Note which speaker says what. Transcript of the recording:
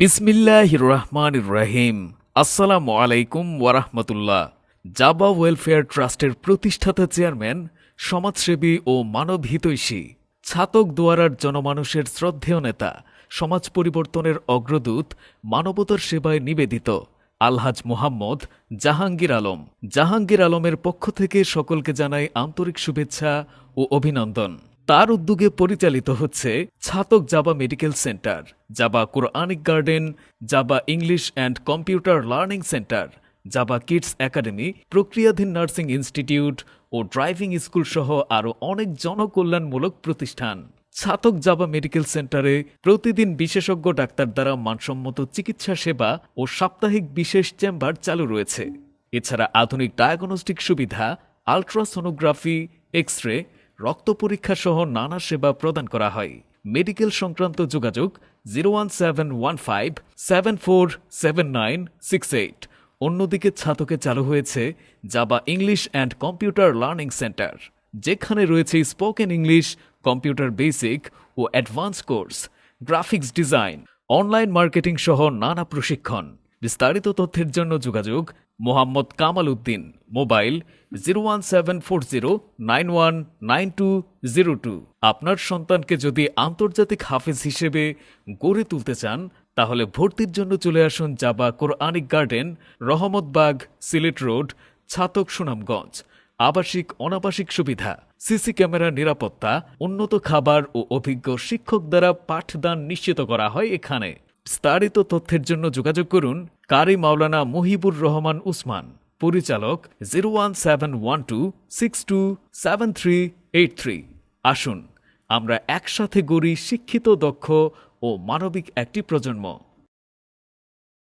Speaker 1: বিসমিল্লাহ রহমান রহিম আসসালামু আলাইকুম ওয়ারাহমতুল্লাহ। জাবা ওয়েলফেয়ার ট্রাস্টের প্রতিষ্ঠাতা চেয়ারম্যান, সমাজসেবী ও মানব হিতৈষী, ছাতক দুয়ারার জনমানুষের শ্রদ্ধেয় নেতা, সমাজ পরিবর্তনের অগ্রদূত, মানবতার সেবায় নিবেদিত আলহাজ মোহাম্মদ জাহাঙ্গীর আলম। জাহাঙ্গীর আলমের পক্ষ থেকে সকলকে জানাই আন্তরিক শুভেচ্ছা ও অভিনন্দন। তার উদ্যোগে পরিচালিত হচ্ছে Chhatak Jaba medical centre, Jaba Quranic garden, Jaba English and computer learning centre, Jaba kids academy, প্রক্রিয়াধীন nursing institute ও ড্রাইভিং স্কুল সহ আরও অনেক জনকল্যাণমূলক প্রতিষ্ঠান। ছাতক জাবা মেডিকেল সেন্টারে প্রতিদিন বিশেষজ্ঞ ডাক্তার দ্বারা মানসম্মত চিকিৎসা সেবা ও সাপ্তাহিক বিশেষ চেম্বার চালু রয়েছে। এছাড়া আধুনিক ডায়াগনস্টিক সুবিধা, আলট্রাসোনোগ্রাফি এক্স রে রক্ত পরীক্ষা সহ নানা সেবা প্রদান করা হয়। মেডিকেল সংক্রান্ত যোগাযোগ zero one seven one five, seven four seven nine six eight. অন্যদিকে ছাতকে চালু হয়েছে Jaba English and computer learning centre, যেখানে রয়েছে স্পোকেন ইংলিশ, কম্পিউটার বেসিক ও advance course, graphics design, online marketing সহ নানা প্রশিক্ষণ। বিস্তারিত তথ্যের জন্য যোগাযোগ Mohammad Kamal Uddin. Mobile zero one seven four zero nine one nine two zero two. আপনার সন্তানকে যদি আন্তর্জাতিক হাফেজ হিসেবে গড়ে তুলতে চান, তাহলে ভর্তির জন্য চলে আসুন Jaba Quranic garden Rahmatbag Sylhet road, Chhatak Sunamganj. আবাসিক, অনাবাসিক সুবিধা, সিসি ক্যামেরা নিরাপত্তা, উন্নত খাবার ও অভিজ্ঞ শিক্ষক দ্বারা পাঠদান নিশ্চিত করা হয় এখানে। বিস্তারিত তথ্যের জন্য যোগাযোগ করুন কারি মাওলানা মুহিবুর রহমান উসমান। পরিচালক zero one seven one two six two seven three eight three আসুন, আমরা একসাথে গড়ি শিক্ষিত, দক্ষ ও মানবিক একটি প্রজন্ম।